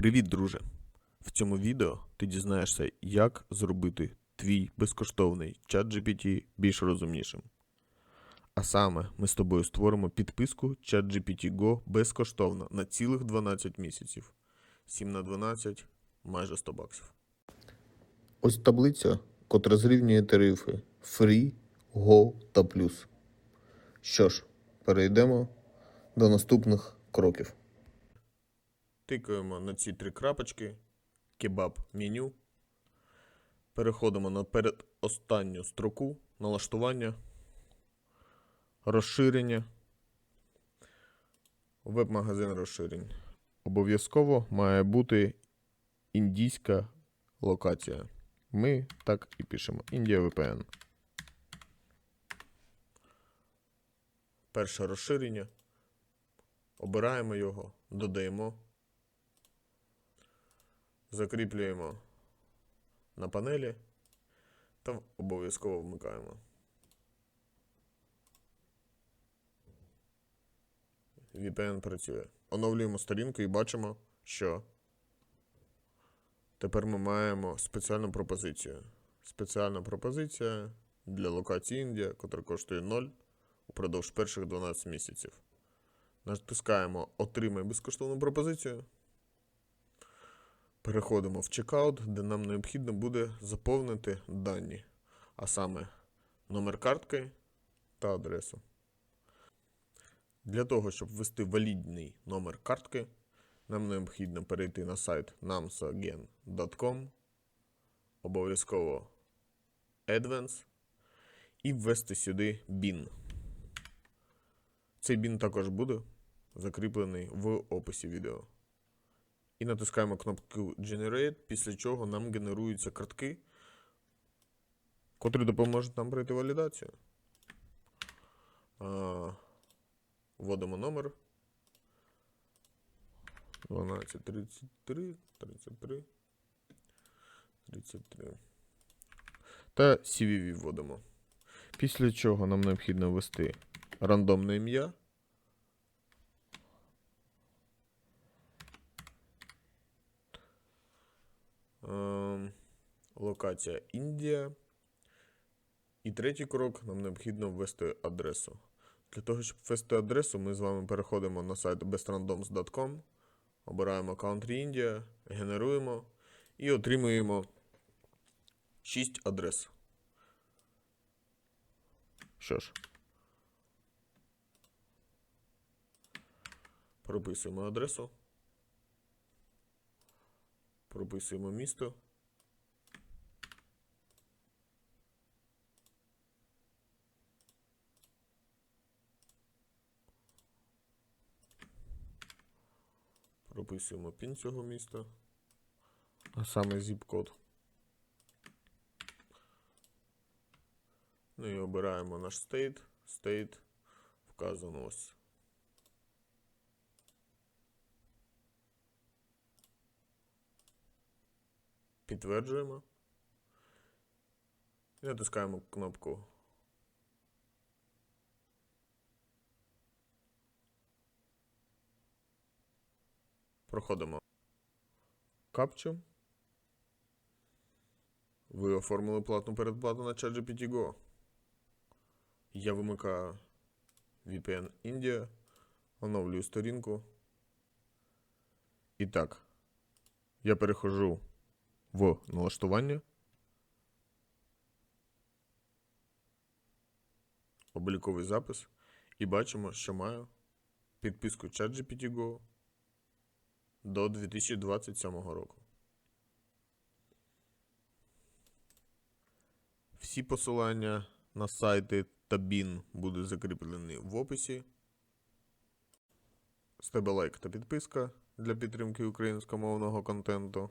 Привіт, друже! В цьому відео ти дізнаєшся, як зробити твій безкоштовний чат GPT більш розумнішим. А саме, ми з тобою створимо підписку ChatGPT Go безкоштовно на цілих 12 місяців. 7 на 12 майже 100 баксів. Ось таблиця, котра зрівнює тарифи Free, Go та Plus. Що ж, перейдемо до наступних кроків. Тикаємо на ці три крапочки, кебаб меню. Переходимо на передостанню строку налаштування, розширення, веб-магазин розширень. Обов'язково має бути індійська локація. Ми так і пишемо India VPN. Перше розширення. Обираємо його, додаємо. Закріплюємо на панелі та обов'язково вмикаємо. VPN працює. Оновлюємо сторінку і бачимо, що тепер ми маємо спеціальну пропозицію. Спеціальна пропозиція для локації Індія, котра коштує 0 упродовж перших 12 місяців. Натискаємо Отримай безкоштовну пропозицію. Переходимо в чекаут, де нам необхідно буде заповнити дані, а саме номер картки та адресу. Для того, щоб ввести валідний номер картки, нам необхідно перейти на сайт namsagen.com, обов'язково Advance і ввести сюди BIN. Цей BIN також буде закріплений в описі відео. І натискаємо кнопку Generate, після чого нам генеруються картки, котрі допоможуть нам пройти валідацію. Вводимо номер 12, 33, 33, 33. Та CVV вводимо. Після чого нам необхідно ввести рандомне ім'я. Локація Індія. І третій крок нам необхідно ввести адресу. Для того, щоб ввести адресу, ми з вами переходимо на сайт bestrandoms.com, обираємо Country India, генеруємо і отримуємо 6 адрес. Що ж, прописуємо адресу. Прописуємо місто. Прописуємо пін цього міста, а саме zip-код. Ну і обираємо наш state. State вказано ось. Підтверджуємо. І натискаємо кнопку. Проходимо капчу. Ви оформили платну передплату на ChatGPT Go. Я вимикаю VPN India, оновлюю сторінку. І так, я перехожу в налаштування. Обліковий запис. І бачимо, що маю підписку ChatGPT Go до 2027 року. Всі посилання на сайти та BIN будуть закріплені в описі. З лайк та підписка для підтримки українськомовного контенту.